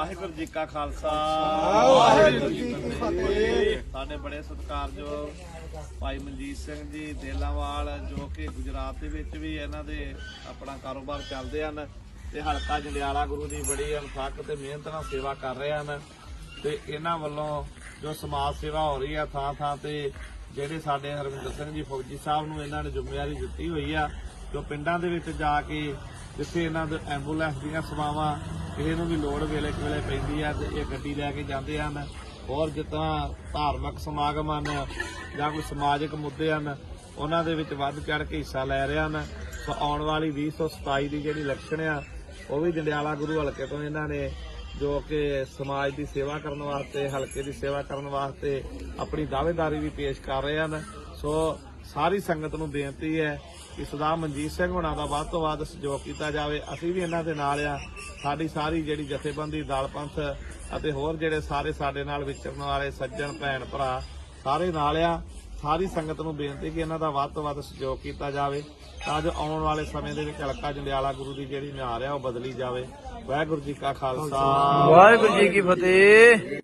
ਵਾਹਿਗੁਰੂ ਜੀ ਕਾ ਖਾਲਸਾ। ਵਾਹਿਗੁਰੂ ਜੀ ਕੀ ਫਤਿਹ। ਸਾਡੇ ਬੜੇ ਸਤਿਕਾਰਯੋਗ ਭਾਈ ਮਨਜੀਤ ਸਿੰਘ ਜੀ ਦੇਲਾਵਾਲ ਜੋ ਕਿ ਗੁਜਰਾਤ ਦੇ ਵਿੱਚ ਵੀ ਇਹਨਾਂ ਦੇ ਆਪਣਾ ਕਾਰੋਬਾਰ ਚੱਲਦੇ ਹਨ ਤੇ ਹਲਕਾ ਜੰਡਿਆਲਾ ਗੁਰੂ ਦੀ ਬੜੀ ਅਨਥੱਕ ਤੇ ਮਿਹਨਤ ਨਾਲ ਸੇਵਾ ਕਰ ਰਹੇ ਹਨ ਤੇ ਇਹਨਾਂ ਵੱਲੋਂ ਜੋ ਸਮਾਜ ਸੇਵਾ ਹੋ ਰਹੀ ਆ ਥਾਂ ਥਾਂ ਤੇ ਜਿਹੜੇ ਸਾਡੇ ਹਰਵਿੰਦਰ ਸਿੰਘ ਜੀ ਫੌਜੀ ਸਾਹਿਬ ਨੂੰ ਇਹਨਾਂ ਨੇ ਜ਼ਿੰਮੇਵਾਰੀ ਦਿੱਤੀ ਹੋਈ ਆ ਜੋ ਪਿੰਡਾਂ ਦੇ ਵਿੱਚ ਜਾ ਕੇ ਜਿੱਥੇ ਇਹਨਾਂ ਦੇ ਐਂਬੂਲੈਂਸ ਦੀਆਂ ਸੇਵਾਵਾਂ ਕਿਸੇ ਨੂੰ ਵੀ ਲੋੜ ਵੇਲੇ ਵੇਲੇ ਪੈਂਦੀ ਆ ਤੇ ਇਹ ਗੱਡੀ ਲੈ ਕੇ ਜਾਂਦੇ ਹਨ। ਹੋਰ ਜਿੱਦਾਂ ਧਾਰਮਿਕ ਸਮਾਗਮ ਹਨ ਜਾਂ ਕੋਈ ਸਮਾਜਿਕ ਮੁੱਦੇ ਹਨ, ਉਹਨਾਂ ਦੇ ਵਿੱਚ ਵੱਧ ਚੜ ਕੇ ਹਿੱਸਾ ਲੈ ਰਹੇ ਹਨ। ਸੋ ਆਉਣ ਵਾਲੀ 2027 ਦੀ ਜਿਹੜੀ ਇਲੈਕਸ਼ਨ ਆ, ਉਹ ਵੀ ਜੰਡਿਆਲਾ ਗੁਰੂ ਹਲਕੇ ਤੋਂ ਇਹਨਾਂ ਨੇ ਜੋ ਕਿ ਸਮਾਜ ਦੀ ਸੇਵਾ ਕਰਨ ਵਾਸਤੇ, ਹਲਕੇ ਦੀ ਸੇਵਾ ਕਰਨ ਵਾਸਤੇ ਆਪਣੀ ਦਾਅਵੇਦਾਰੀ ਵੀ ਪੇਸ਼ ਕਰ ਰਹੇ ਹਨ। ਸੋ ਸਾਰੀ ਸੰਗਤ ਨੂੰ ਬੇਨਤੀ ਹੈ ਕਿ ਸਰਦਾਰ ਮਨਜੀਤ ਸਿੰਘ ਹੋਣਾ ਦਾ ਵੱਧ ਤੋਂ ਵੱਧ ਸਹਿਯੋਗ ਕੀਤਾ ਜਾਵੇ। ਅਸੀਂ ਵੀ ਇਹਨਾਂ ਦੇ ਨਾਲ ਆ। ਸਾਡੀ ਸਾਰੀ ਜਿਹੜੀ ਜਥੇਬੰਦੀ, ਦਲ ਪੰਥ ਅਤੇ ਹੋਰ ਜਿਹੜੇ ਸਾਰੇ ਸਾਡੇ ਨਾਲ ਵਿਚਰਨ ਵਾਲੇ ਸੱਜਣ, ਭੈਣ, ਭਰਾ, ਸਾਰੇ ਨਾਲ ਆ, ਸਾਰੀ ਸੰਗਤ ਨੂੰ ਬੇਨਤੀ ਕਿ ਇਹਨਾਂ ਦਾ ਵੱਧ ਤੋਂ ਵੱਧ ਸਹਿਯੋਗ ਕੀਤਾ ਜਾਵੇ। ਤਾਂ ਜੋ ਆਉਣ ਵਾਲੇ ਸਮੇਂ ਦੇ ਵਿੱਚ ਹਲਕਾ ਜੰਡਿਆਲਾ ਗੁਰੂ ਦੀ ਜਿਹੜੀ ਮਿਆਰ ਆ, ਉਹ ਬਦਲੀ ਜਾਵੇ। ਵਾਹਿਗੁਰੂ ਜੀ ਕਾ ਖਾਲਸਾ। ਵਾਹਿਗੁਰੂ ਜੀ ਕੀ ਫਤਿਹ।